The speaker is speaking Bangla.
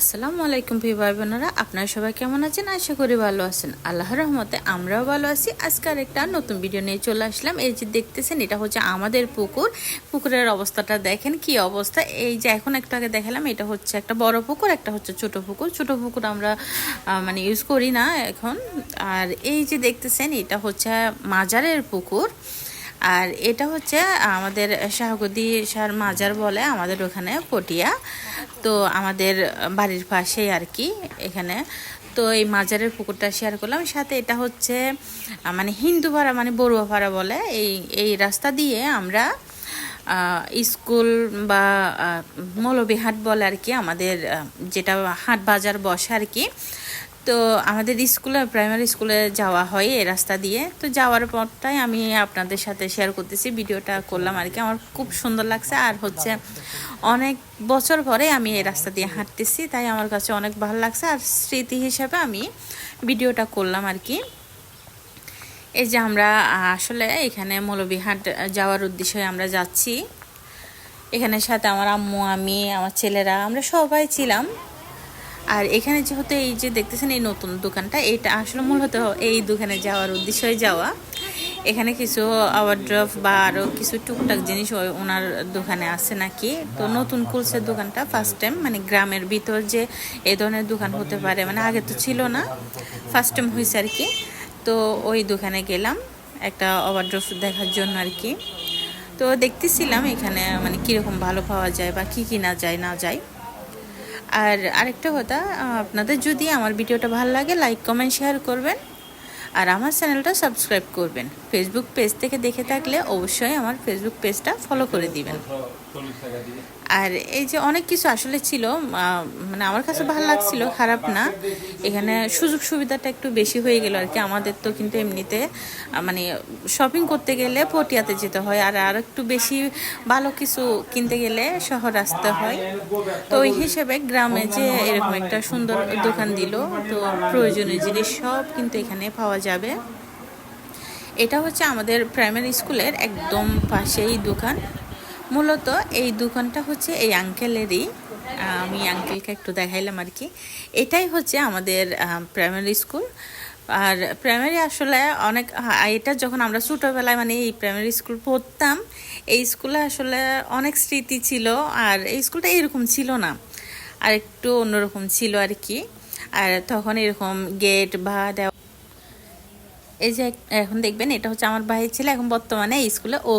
আসসালামু আলাইকুম ভাই ভাই বোনেরা আপনারা সবাই কেমন আছেন? আশা করি ভালো আছেন। আল্লাহর রহমতে আমরাও ভালো আছি। আজকে একটা নতুন ভিডিও নিয়ে চলে আসলাম। এই যে দেখতেছেন, এটা হচ্ছে আমাদের পুকুর। পুকুরের অবস্থাটা দেখেন, কি অবস্থা? এই যে এখন একটু আগে দেখালাম, এটা হচ্ছে একটা বড় পুকুর, একটা হচ্ছে ছোট পুকুর। ছোট পুকুর আমরা মানে ইউজ করি না এখন। আর এই যে দেখতেছেন, এটা হচ্ছে মাজারের পুকুর। আর এটা হচ্ছে আমাদের শাহগদি শাহর মাজার বলে আমাদের ওখানে পটিয়া। তো আমাদের বাড়ির পাশেই আর কি এখানে। তো এই মাজারের পুকুরটা শেয়ার করলাম। সাথে এটা হচ্ছে মানে হিন্দু ভাড়া মানে বড়ুয়া ভাড়া বলে। এই এই রাস্তা দিয়ে আমরা স্কুল বা মৌলবী হাট বলে আর কি আমাদের যেটা হাট বাজার বসে আর কি তো আমাদের স্কুলে প্রাইমারি স্কুলে যাওয়া হয় এই রাস্তা দিয়ে। তো যাওয়ার পরটাই আমি আপনাদের সাথে শেয়ার করতেছি। ভিডিওটা করলাম আর কি। আমার খুব সুন্দর লাগছে। আর হচ্ছে অনেক বছর পরে আমি এই রাস্তা দিয়ে হাঁটতেছি, তাই আমার কাছে অনেক ভালো লাগছে। আর স্মৃতি হিসেবে আমি ভিডিওটা করলাম আর কি। এই যে আমরা আসলে এখানে মৌলভীহাট যাওয়ার উদ্দেশ্যে আমরা যাচ্ছি। এখানে সাথে আমার আম্মু, আমি, আমার ছেলেরা, আমরা সবাই ছিলাম। আর এখানে যেহেতু এই যে দেখতেছেন এই নতুন দোকানটা, এটা আসলে মূলত এই দোকানে যাওয়ার উদ্দেশ্যই যাওয়া। এখানে কিছু আওয়ারড্রফ বা আরও কিছু টুকটাক জিনিস ওনার দোকানে আছে নাকি? তো নতুন খুলছে দোকানটা ফার্স্ট টাইম মানে গ্রামের ভিতর যে এই ধরনের দোকান হতে পারে মানে আগে তো ছিল না ফার্স্ট টাইম হয়েছে আর কি। তো ওই দোকানে গেলাম, একটা ওভারড্রফ দেখার জন্য আর কি। তো দেখতেছিলাম এখানে মানে কীরকম ভালো পাওয়া যায় বা কী কিনা যায়, না যায়। আর আরেকটা কথা আপনাদের যদি আমার ভিডিওটা ভালো লাগে লাইক কমেন্ট শেয়ার করবেন। আর আমার চ্যানেলটা সাবস্ক্রাইব করবেন। ফেসবুক পেজ থেকে দেখে থাকলে অবশ্যই আমার ফেসবুক পেজটা ফলো করে দিবেন। আর এই যে অনেক কিছু আসলে ছিল মানে আমার কাছে ভালো লাগছিল, খারাপ না। এখানে সুযোগ সুবিধাটা একটু বেশি হয়ে গেল আর কি। আমাদের তো কিন্তু এমনিতে মানে শপিং করতে গেলে পটিয়াতে যেতে হয়। আর আর একটু বেশি ভালো কিছু কিনতে গেলে শহর আসতে হয়। তো ওই হিসেবে গ্রামে যে এরকম একটা সুন্দর দোকান দিল, তো প্রয়োজনীয় জিনিস সব কিন্তু এখানে পাওয়া যাবে। এটা হচ্ছে আমাদের প্রাইমারি স্কুলের একদম পাশেই দোকান। মূলত এই দোকানটা হচ্ছে এই আঙ্কেলেরই আমি আঙ্কেলকে একটু দেখাইলাম আর কি। এটাই হচ্ছে আমাদের প্রাইমারি স্কুল আর প্রাইমারি আসলে অনেক এটা যখন আমরা ছোটোবেলায় মানে এই প্রাইমারি স্কুল পড়তাম, এই স্কুলে আসলে অনেক স্মৃতি ছিল আর এই স্কুলটা এরকম ছিল না। আর একটু অন্যরকম ছিল আর কি। আর তখন এরকম গেট বা এই যে এখন দেখবেন এটা হচ্ছে আমার ভাই ছেলে, এখন বর্তমানে এই স্কুলে ও